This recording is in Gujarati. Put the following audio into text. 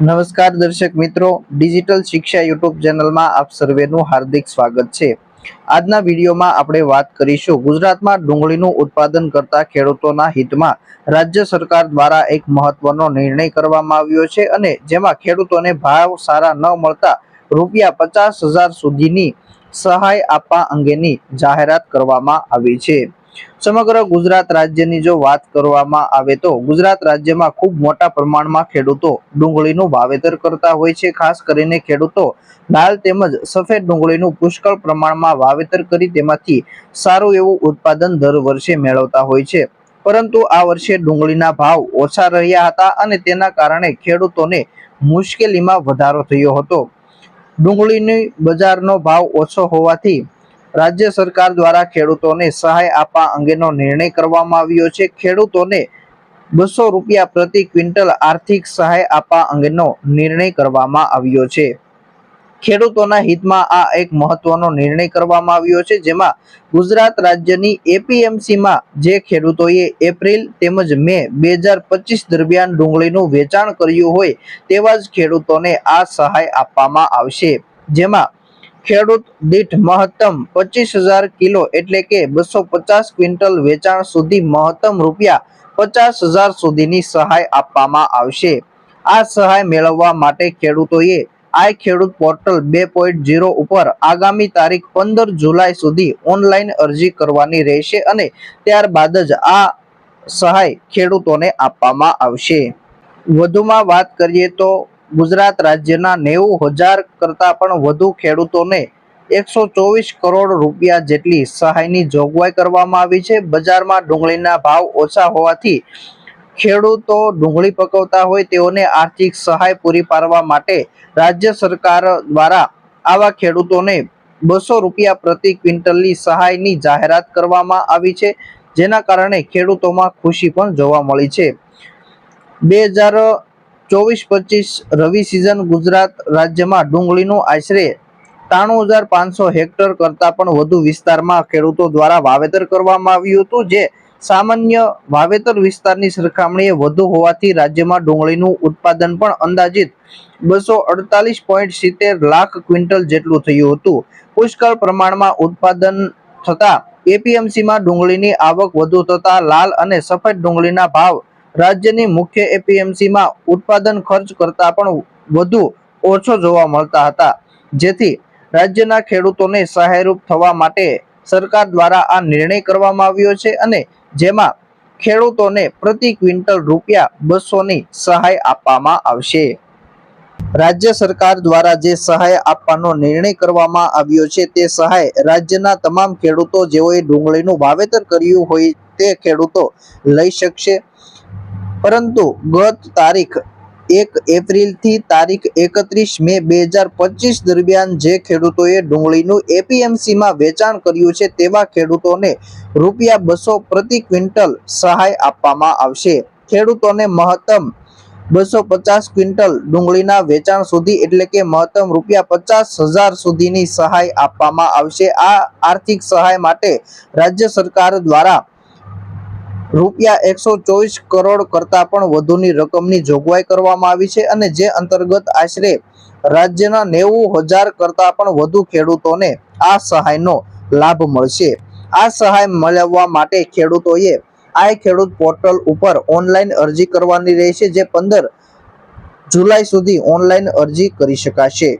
નમસ્કાર દર્શક મિત્રો, ડિજિટલ શિક્ષા યુટ્યુબ ચેનલમાં આપ સર્વેનું હાર્દિક સ્વાગત છે. આજના વિડીયોમાં આપણે વાત કરીશું ગુજરાતમાં ડુંગળીનું ઉત્પાદન કરતા ખેડૂતોના હિતમાં. રાજ્ય સરકાર દ્વારા એક મહત્વનો નિર્ણય કરવામાં આવ્યો છે અને જેમાં ખેડૂતોને ભાવ સારા ન મળતા રૂપિયા પચાસ હજાર સુધીની સહાય આપવા અંગેની જાહેરાત કરવામાં આવી છે. સમગ્ર ગુજરાત રાજ્યની જો વાત કરવામાં આવે તો ગુજરાત રાજ્યમાં ખૂબ મોટા પ્રમાણમાં ખેડૂતો ડુંગળીનું વાવેતર કરતા હોય છે. ખાસ કરીને ખેડૂતો લાલ તેમજ સફેદ ડુંગળીનું પુષ્કળ પ્રમાણમાં વાવેતર કરી તેમાંથી સારું એવું ઉત્પાદન દર વર્ષે મેળવતા હોય છે. પરંતુ આ વર્ષે ડુંગળીના ભાવ ઓછા રહ્યા હતા અને તેના કારણે ખેડૂતોને મુશ્કેલીમાં વધારો થયો હતો. ડુંગળીની બજારનો ભાવ ઓછો હોવાથી રાજ્ય સરકાર દ્વારા ખેડૂતોને સહાય આપવા અંગેનો નિર્ણય કરવામાં આવ્યો છે. ખેડૂતોને બસો રૂપિયા પ્રતિ ક્વિન્ટલ આર્થિક સહાય આપવા અંગેનો નિર્ણય કરવામાં આવ્યો છે. ખેડૂતોના હિતમાં આ એક મહત્વનો નિર્ણય કરવામાં આવ્યો છે, જેમાં ગુજરાત રાજ્યની એપીએમસીમાં જે ખેડૂતોએ એપ્રિલ તેમજ મે બે હજાર પચીસ દરમિયાન ડુંગળીનું વેચાણ કર્યું હોય તેવા જ ખેડૂતોને આ સહાય આપવામાં આવશે. જેમાં ખેડૂત દીઠ મહત્તમ પચીસ હજાર કિલો એટલે કે બસો પચાસ ક્વિન્ટલ વેચાણ સુધી મહત્તમ રૂપિયા પચાસ હજાર સુધીની સહાય આપવામાં આવશે. આ સહાય મેળવવા માટે ખેડૂતોએ આઈ ખેડૂત પોર્ટલ બે પોઈન્ટ ઝીરો ઉપર આગામી તારીખ પંદર જુલાઈ સુધી ઓનલાઈન અરજી કરવાની રહેશે અને ત્યારબાદ જ આ સહાય ખેડૂતોને આપવામાં આવશે. વધુમાં વાત કરીએ તો ગુજરાત રાજ્યના નેવું હજાર કરતા પણ વધુ ખેડૂતોને એકસો ચોવીસ કરોડ રૂપિયા જેટલી સહાયની જોગવાઈ કરવામાં આવી છે. બજારમાં ડુંગળીના ભાવ ઓછા હોવાથી ખેડૂતો ડુંગળી પકવતા હોય તેઓને આર્થિક સહાય પૂરી પાડવા માટે રાજ્ય સરકાર દ્વારા આવા ખેડૂતોને બસો રૂપિયા પ્રતિ ક્વિન્ટલની સહાયની જાહેરાત કરવામાં આવી છે, જેના કારણે ખેડૂતોમાં ખુશી પણ જોવા મળી છે. બે હજાર ચોવીસ પચીસ રવિ સિઝન ગુજરાત રાજ્યમાં ડુંગળીનું આશરે ત્રાણું હજાર પાંચસો હેક્ટર કરતાં પણ વધુ વિસ્તારમાં ખેડૂતો દ્વારા વાવેતર કરવામાં આવ્યું હતું, જે સામાન્ય વાવેતર વિસ્તારની સરખામણીએ વધુ હોવાથી રાજ્યમાં ડુંગળીનું ઉત્પાદન પણ અંદાજિત બસો અડતાલીસ પોઈન્ટ સિત્તેર લાખ ક્વિન્ટલ જેટલું થયું હતું. પુષ્કળ પ્રમાણમાં ઉત્પાદન થતા એપીએમસીમાં ડુંગળીની આવક વધુ થતા લાલ અને સફેદ ડુંગળીના ભાવ રાજ્યની મુખ્ય એપીએમસીમાં ઉત્પાદન ખર્ચ કરતા પણ વધુ ઓછો જોવા મળતા હતા. જેથી રાજ્યના ખેડૂતોને સહાયરૂપ થવા માટે સરકાર દ્વારા આ નિર્ણય કરવામાં આવ્યો છે અને જેમાં ખેડૂતોને પ્રતિ ક્વિન્ટલ રૂપિયા બસોની સહાય આપવામાં આવશે. રાજ્ય સરકાર દ્વારા જે સહાય આપવાનો નિર્ણય કરવામાં આવ્યો છે તે સહાય રાજ્યના તમામ ખેડૂતો જેઓએ ડુંગળીનું વાવેતર કર્યું હોય તે ખેડૂતો લઈ શકશે. પરંતુ ગત તારીખ એક એપ્રિલથી તારીખ એકત્રીસ મે બે હજાર પચીસ દરમિયાન જે ખેડૂતોએ ડુંગળીનું એપીએમસીમાં વેચાણ કર્યું છે તેવા ખેડૂતોને રૂપિયા બસો પ્રતિ ક્વિન્ટલ સહાય આપવામાં આવશે. ખેડૂતોને મહત્તમ બસો પચાસ ક્વિન્ટલ ડુંગળીના વેચાણ સુધી એટલે કે મહત્તમ રૂપિયા પચાસ હજાર સુધીની સહાય આપવામાં આવશે. આ આર્થિક સહાય માટે રાજ્ય સરકાર દ્વારા રૂપિયા એકસો ચોવીસ કરોડ કરતા પણ વધુની રકમની જોગવાઈ કરવામાં આવી છે અને જે અંતર્ગત આશરે રાજ્યના નેવું હજાર કરતા પણ વધુ ખેડૂતોને આ સહાયનો લાભ મળશે. આ સહાય મેળવવા માટે ખેડૂતોએ આઈ ખેડૂત પોર્ટલ ઉપર ઓનલાઈન અરજી કરવાની રહેશે, જે પંદર જુલાઈ સુધી ઓનલાઈન અરજી કરી શકાશે.